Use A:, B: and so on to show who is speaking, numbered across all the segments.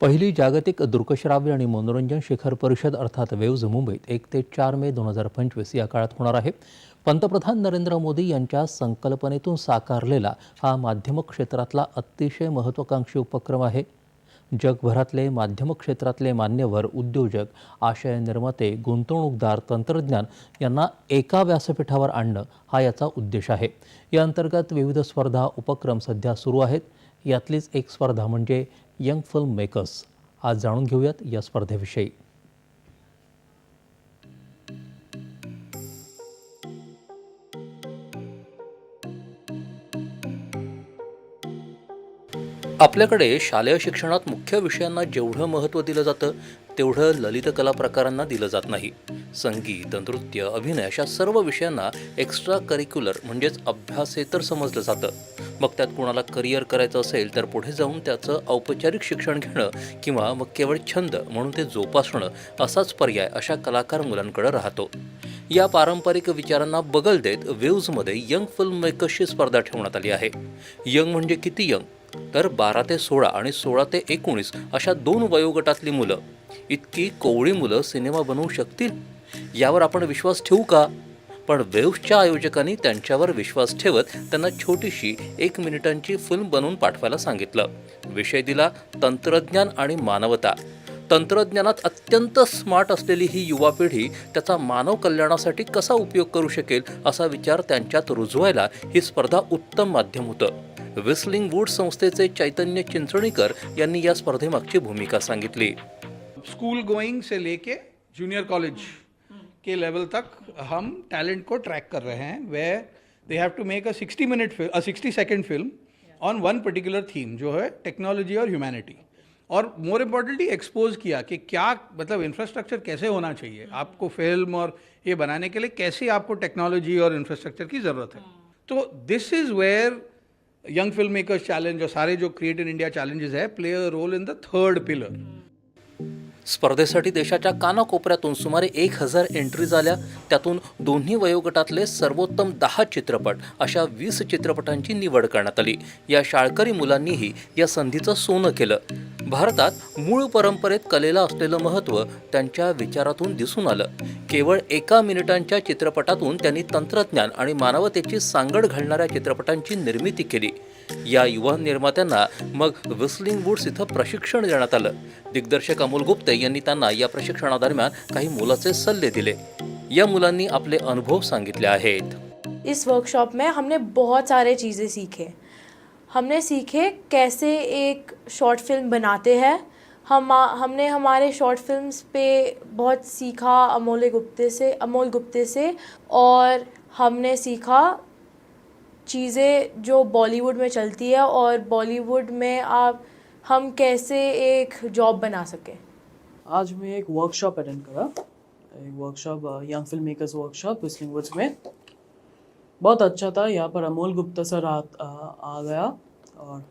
A: पहिली जागतिक दृकश्राव्य आणि मनोरंजन शिखर परिषद अर्थात वेव्ज मुंबईत एक ते चार मे दोन हजार पंचवीस या काळात होणार आहे. पंतप्रधान नरेंद्र मोदी यांच्या संकल्पनेतून साकारलेला हा माध्यम क्षेत्रातला अतिशय महत्त्वाकांक्षी उपक्रम आहे. जगभरातले माध्यम क्षेत्रातले मान्यवर उद्योजक आशय निर्माते गुंतवणूकदार तंत्रज्ञान यांना एका व्यासपीठावर आणणं हा याचा उद्देश आहे. या अंतर्गत विविध स्पर्धा उपक्रम सध्या सुरू आहेत. यातलीच एक स्पर्धा म्हणजे यंग फिल्म मेकर्स. आज जाणून घेऊयात या स्पर्धेविषयी. आपल्याकडे शालेय शिक्षणात मुख्य विषयांना जेवढं महत्त्व दिलं जातं तेवढं ललित कला प्रकारांना दिलं जात नाही. संगीत नृत्य अभिनय अशा सर्व विषयांना एक्स्ट्रा करिक्युलर म्हणजेच अभ्यासेतर समजलं जातं. मग त्यात कोणाला करिअर करायचं असेल तर पुढे जाऊन त्याचं औपचारिक शिक्षण घेणं किंवा मग केवळ छंद म्हणून ते जोपासणं असाच पर्याय अशा कलाकार मुलांकडे राहतो. या पारंपरिक विचारांना बगल देत वेव्जमध्ये यंग फिल्म मेकर्सची स्पर्धा ठेवण्यात आली आहे. यंग म्हणजे किती यंग? तर बारा ते सोळा आणि सोळा ते एकोणीस अशा दोन वयोगटातली मुलं. इतकी कोवळी मुलं सिनेमा बनवू शकतील? यावर आपण विश्वास ठेवू का? पण वेव्सच्या आयोजकांनी त्यांच्यावर विश्वास ठेवत त्यांना छोटीशी एक मिनिटांची फिल्म बनवून पाठवायला सांगितलं. विषय दिला तंत्रज्ञान आणि मानवता. तंत्रज्ञानात अत्यंत स्मार्ट असलेली ही युवा पिढी त्याचा मानव कल्याणासाठी कसा उपयोग करू शकेल असा विचार त्यांच्यात रुजवायला ही स्पर्धा उत्तम माध्यम होतं. विस्लिंग वूड संस्थेचे चैतन्य चिंचणीकर यांनी या स्पर्धेमागची भूमिका सांगितली.
B: स्कूल गोइंग से लेके जूनियर कॉलेज के लेवल तक हम टैलेंट को ट्रैक कर रहे हैं वे they have to make a 60 minute film sixty second film on one particular theme जो है टेक्नोलॉजी और ह्यूमैनिटी और मोर इम्पॉर्टेंटली एक्सपोज किया कि क्या मतलब इंफ्रास्ट्रक्चर कैसे होना चाहिए आपको फ़िल्म और ये बनाने के लिए कैसे आपको टेक्नोलॉजी और इंफ्रास्ट्रक्चर की ज़रूरत है. तो this is where young film makers challenge और सारे जो क्रिएट इन इंडिया चैलेंजेस है play a role in the third pillar
A: स्पर्धेसाठी देशाच्या कानाकोपऱ्यातून सुमारे एक हजार एंट्री झाल्या त्यातून दोन्ही वयोगटातले सर्वोत्तम दहा चित्रपट अशा वीस चित्रपटांची निवड करण्यात आली. या शाळकरी मुलांनीही या संधीचं सोनं केलं. भारतात मूळ परंपरेत कलेला असलेलं महत्त्व त्यांच्या विचारातून दिसून आलं. केवळ एका मिनिटांच्या चित्रपटातून त्यांनी तंत्रज्ञान आणि मानवतेची सांगड घालणाऱ्या चित्रपटांची निर्मिती केली. या युवा निर्मात्यांना मग विस्लिंग वुड्स इथं प्रशिक्षण देण्यात आलं. दिग्दर्शक अमोल गुप्ते यांनी त्यांना या प्रशिक्षणादरम्यान काही मुलाचे सल्ले दिले. या मुलांनी आपले अनुभव सांगितले आहेत.
C: इस वर्कशॉप में हमने बहुत सारे चीज़ें सीखे. हमने सीखे कैसे एक शॉर्ट फिल्म बनाते हैं. हम हमने हमारे शॉर्ट फिल्म्स पे बहुत सीखा अमोल गुप्ते से अमोल गुप्ते से और हमने सीखा चीज़ें जो बॉलीवुड में चलती है और बॉलीवुड में आप हम कैसे एक जॉब बना सकें?
D: आज मैं एक वर्कशॉप अटेंड करा। एक workshop young film makers workshop whistling woods में। बहुत अच्छा था। यहाँ पर अमोल गुप्ता सर आ, आ, आ गया और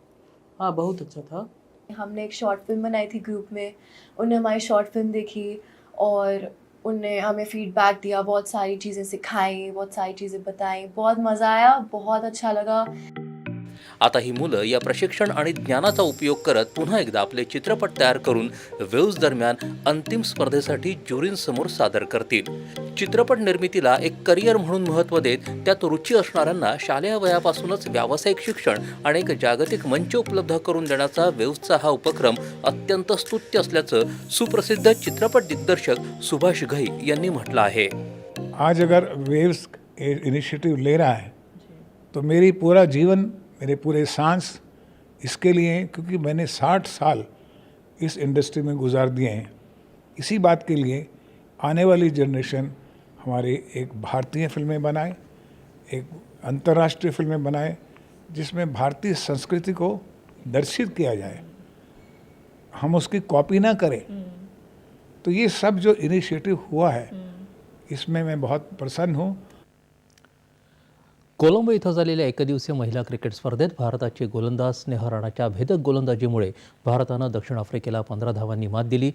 D: हाँ बहुत अच्छा था।
E: हमने एक शॉर्ट फ़िल्म बनाई थी ग्रुप में। उन्होंने हमारी शॉर्ट फ़िल्म देखी और उनने हमें फीडबैक दिया। बहुत सारी चीज़ें सिखाई बहुत सारी चीज़ें बताई। बहुत मज़ा आया बहुत अच्छा लगा।
A: आता ही मुलं या प्रशिक्षण आणि ज्ञानाचा उपयोग करत पुन्हा एकदा आपले चित्रपट तयार करून वेव्ज दरम्यान अंतिम स्पर्धेसाठी ज्युरींसमोर सादर करतील. चित्रपट निर्मितीला एक करिअर म्हणून महत्त्व देत त्यात रुची असणाऱ्यांना शालेय वयापासूनच व्यावसायिक शिक्षण आणि एक जागतिक मंच उपलब्ध करून देण्याचा वेव्जचा हा उपक्रम अत्यंत स्तुत्य असल्याचं सुप्रसिद्ध चित्रपट दिग्दर्शक सुभाष घई यांनी म्हटलं आहे.
F: आज अगर वेव्स इनिशिएटिव ले रहा है तो मेरी पूरा जीवन मेरे पूरे सांस इसके लिए हैं क्योंकि मैंने साठ साल इस इंडस्ट्री में गुजार दिए हैं। इसी बात के लिए आने वाली जनरेशन हमारे एक भारतीय फ़िल्में बनाए एक अंतर्राष्ट्रीय फ़िल्में बनाए जिसमें भारतीय संस्कृति को दर्शित किया जाए। हम उसकी कॉपी ना करें। तो ये सब जो इनिशिएटिव हुआ है इसमें मैं बहुत प्रसन्न हूँ।
A: कोलंबो इथं झालेल्या एकदिवसीय महिला क्रिकेट स्पर्धेत भारताची गोलंदाज स्नेहराणाच्या भेदक गोलंदाजीमुळे भारतानं दक्षिण आफ्रिकेला पंधरा धावांनी मात दिली.